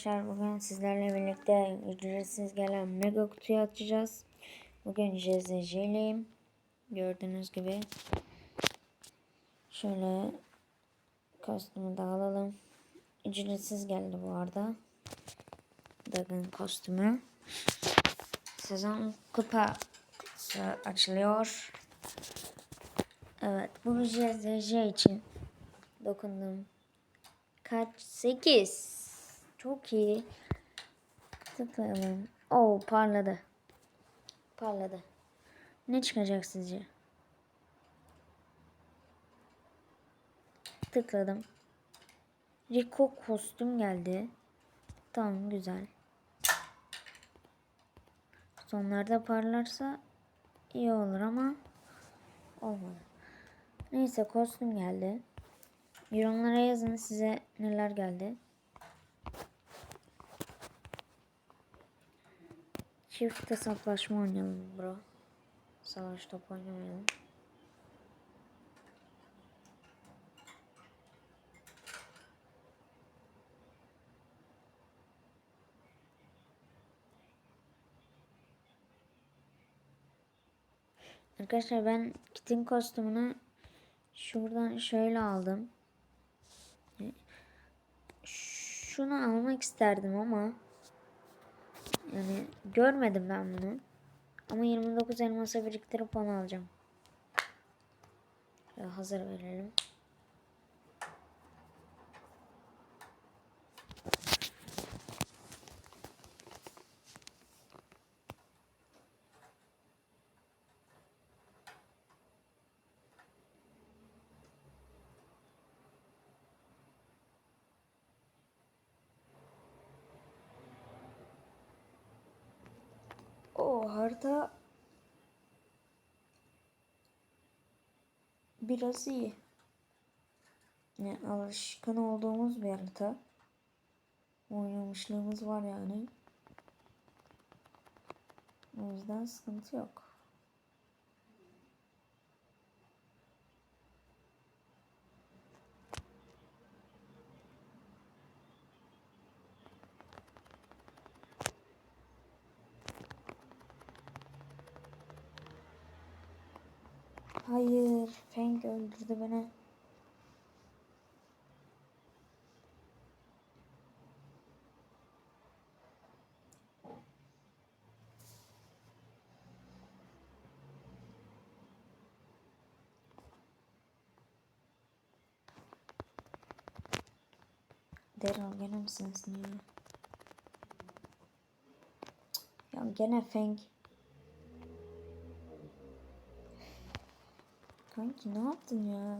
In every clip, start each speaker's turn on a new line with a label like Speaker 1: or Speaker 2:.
Speaker 1: Arkadaşlar bugün sizlerle birlikte ücretsiz gelen mega kutuyu açacağız. Bugün JZJ'liyim. Gördüğünüz gibi. Şöyle kostümü de alalım. Ücretsiz geldi bu arada. Dagın kostümü. Sezon kupa açılıyor. Evet bu JZJ için dokundum. Kaç? 8. Çok iyi. Tıklayalım. Oo parladı. Parladı. Ne çıkacak sizce? Tıkladım. Rico kostüm geldi. Tamam güzel. Sonlarda parlarsa iyi olur ama olmadı. Neyse kostüm geldi. Yorumlara yazın size neler geldi. Çift hesaplaşma oynayalım bro. Savaş top oynamayalım. Arkadaşlar ben Kit'in kostümünü şuradan şöyle aldım. Şunu almak isterdim ama yani görmedim ben bunu. Ama 29 elmasa biriktirip onu alacağım. Şöyle hazır verelim. O harita biraz iyi. Yani alışkın olduğumuz bir harita. Oynamışlığımız var yani. O yüzden sıkıntı yok. Hayır, Feng öldürdü beni. Daryl gene mi sensin ya? Ya gene Feng. Kanki ne yaptın ya?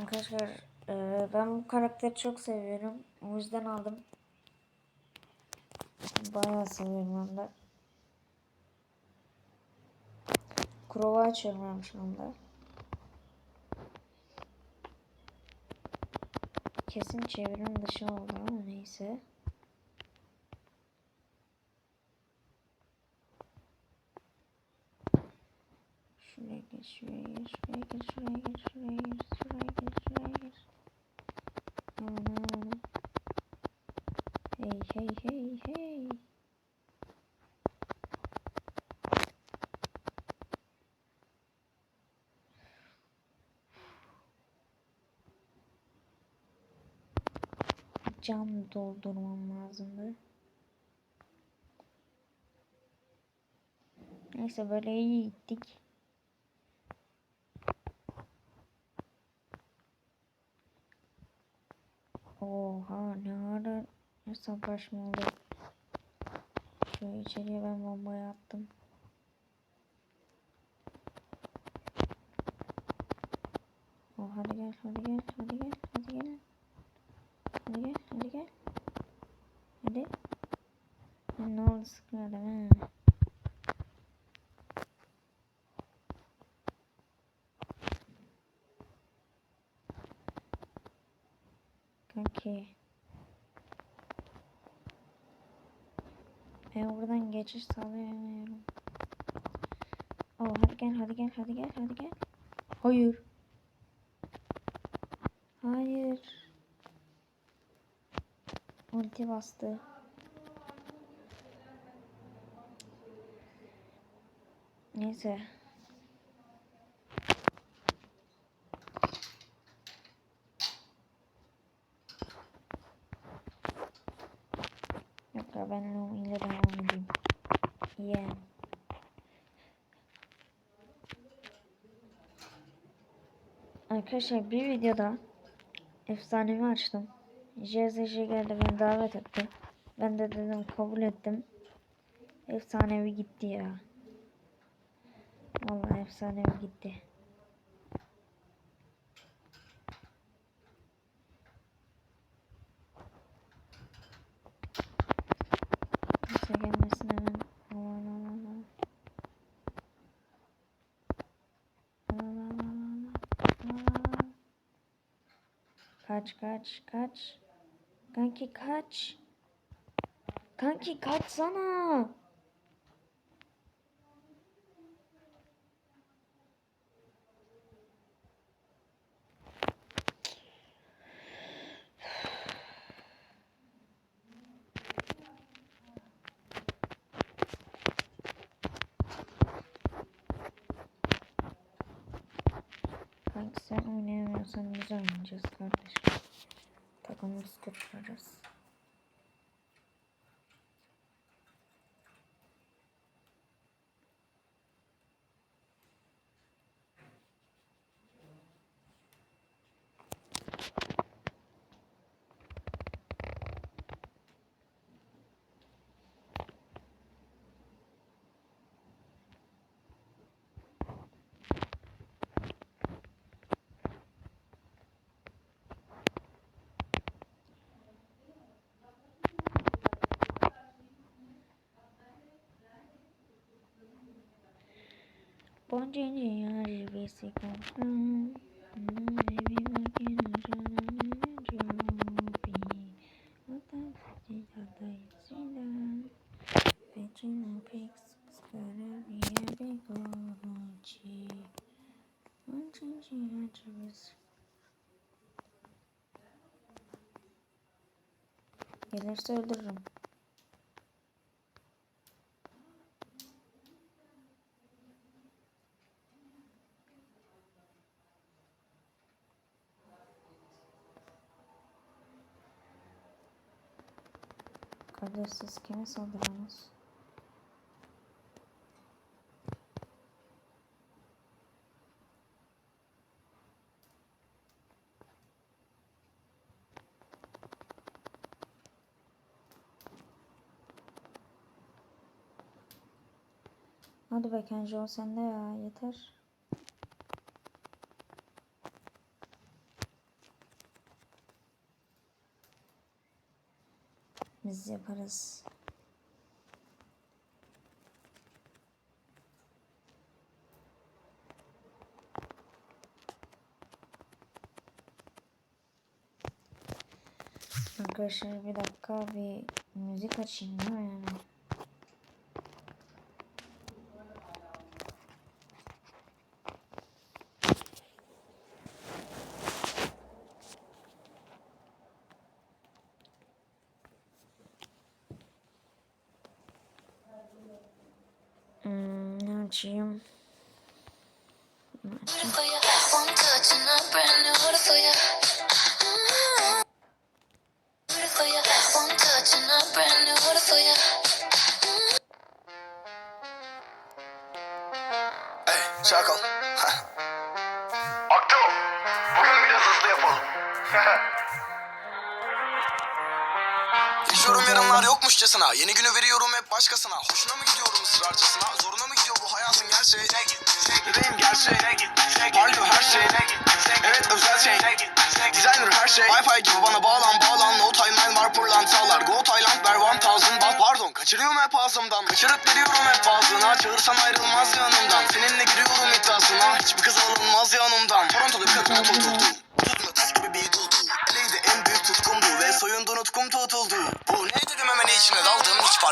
Speaker 1: Arkadaşlar e, ben bu karakteri çok seviyorum. O yüzden aldım. Bayağı seviyorum hem de. Kurova açıyorum şu anda. Kesin çevrim dışı oldu ama neyse. Şuraya gir, şuraya gir, şuraya gir, şuraya gir, şuraya gir, şuraya gir, şuraya gir. Ana. Hey hey hey hey. Can doldurmam lazımdı. Neyse böyle iyi gittik. Oha ne ara hesaplaşma oldu. Şöyle içeriye ben bombayı attım. Oh hadi gel hadi gel hadi gel hadi gel. Hadi gel hadi gel. Hadi. Ya ne oldu sıkmadım ha. Kanki. Ben buradan geçiş sağlayamıyorum. Oh hadi gel hadi gel hadi gel hadi gel. Hayır. Hayır. Ulti bastı. Neyse. Yok ya ben o ile devam edeyim. Yeah. Arkadaşlar bir videoda efsanemi açtım. JZJ geldi beni davet etti. Ben de dedim kabul ettim. Efsanevi gitti ya. Vallahi efsanevi gitti. Kaç kaç kaç. Kanki kaç. Kanki kaçsana. Kanki sen oynayamıyorsan biz oynayacağız kardeşim. bunu biz götürürüz. Scaravia bigoroci Boncini arrivesi Gelirse öldürürüm. Siz kime saldırıyorsunuz? Hadi be Kenji o sende ya yeter. Biz yaparız. Arkadaşlar bir dakika bir müzik açayım değil mi?
Speaker 2: Hey, Çakal. Akto, bugün biraz hızlı yapalım. Yaşıyorum yarınlar yokmuşçasına. Yeni günü veriyorum hep başkasına. Hoşuna mı gidiyorum ısrarcısına? Zoruna mı gidiyor bu hayatın gerçeği? Bebeğim gerçeği Parlıyor her şey Evet özel şey. Designer her şey. Wi-Fi gibi bana bağlan bağlan. No timeline var pırlantalar Go Thailand ver one thousand baht. Pardon kaçırıyorum hep ağzımdan. Kaçırıp veriyorum hep ağzına. Çağırsan ayrılmaz yanımdan. Seninle giriyorum iddiasına. Hiçbir kız alınmaz yanımdan. Toronto'da bir kadın oturturdu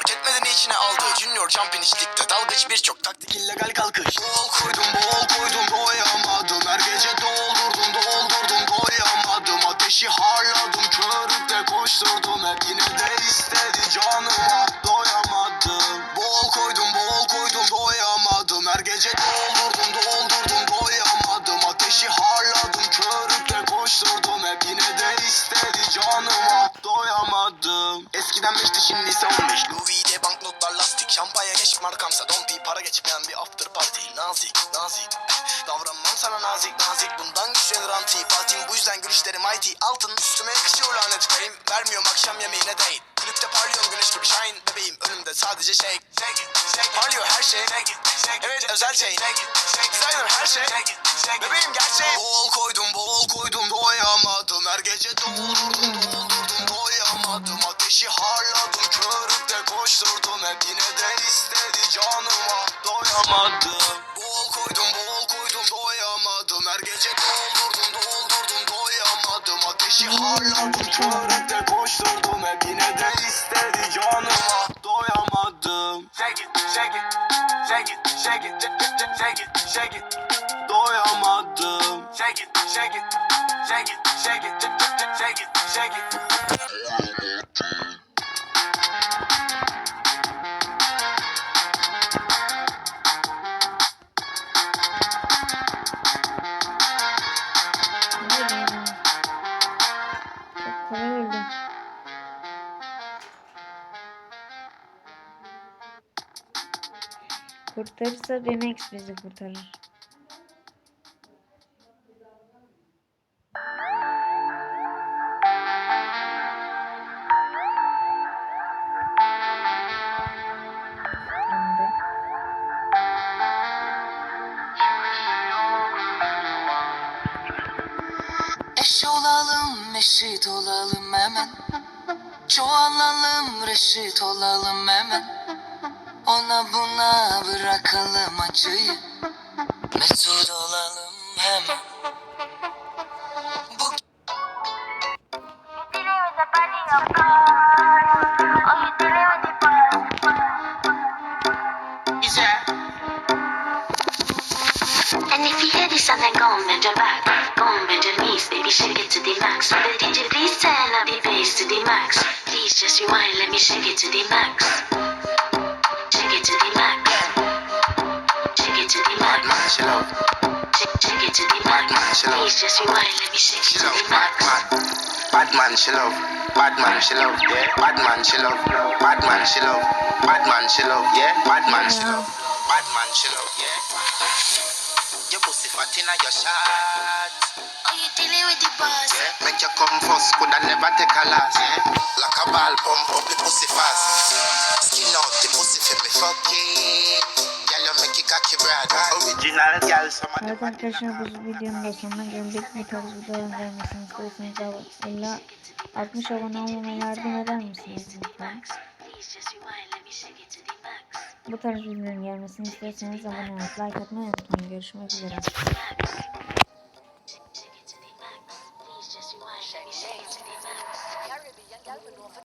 Speaker 2: fark etmeden içine aldı. Junior Jumpin içlikte dalgıç birçok taktik. İllegal kalkış. Bol koydum bol koydum doyamadım Her gece doldurdum doldurdum doyamadım Ateşi harladım körükle koşturdum. Hep yine de istedi canıma. Doyamadım. Bol koydum bol koydum doyamadım Her gece doldurdum Şampanya geç markamsa don't para geçmeyen bir after party. Nazik nazik. Davranmam sana nazik nazik. Bundan güçlenir antipatim Bu yüzden gülüşlerim IT Altın üstüme yakışıyor lanet fame Vermiyorum akşam yemeğine değil Kulüpte parlıyorum güneş gibi shine. Bebeğim önümde sadece shake. Parlıyor her şey. Evet özel şey. Designer her şey. Bebeğim gerçeği. Bol koydum bol koydum. Doyamadım. Her gece doldurdum doldurdum. Doyamadım. Ateşi harladım. Körükle koşturdum Hep yine de istedi canıma doyamadım Bol koydum bol koydum doyamadım Her gece doldurdum doldurdum doyamadım Ateşi harladım körükle koşturdum Hep yine de istedi canıma doyamadım Shake it, shake it, shake it, shake it, shake it, shake it Doyamadım Shake it, shake it, shake it, shake it, shake it, shake it
Speaker 1: Kurtarırsa Bemex bizi kurtarır.
Speaker 3: Eş olalım, eşit olalım hemen. Çoğalalım, reşit olalım hemen. Ona buna bırakalım acıyı. Mesut olalım hemen. Bu
Speaker 4: body? And if you hear this then and knees, baby, shake it to the max. The DJ please turn up the bass to the max? Please just rewind, let me shake it to the max. Max. Please just rewind, let me shake it
Speaker 2: Chill out,
Speaker 4: the
Speaker 2: bad man. Bad man, chill out Bad man, chill out Yeah, bad man, chill out Bad man, chill out Bad man, chill out Yeah, bad man, chill out Bad man, chill out Yeah. Your pussy fat inna your shot
Speaker 4: Are you dealing with the boss?
Speaker 2: Yeah, make you come first, coulda never take a last. Yeah, like a ball pump up the pussy fast. Skin out the pussy for me fuck
Speaker 1: Evet arkadaşlar bu videonun da sonuna geldik. Bu tarz videoların gelmesini istiyorsanız illa 60 abone olmama yardım eder misiniz lütfen? Bu tarz videoların gelmesini istiyorsanız abone olup like atmayı unutmayın. Görüşmek üzere.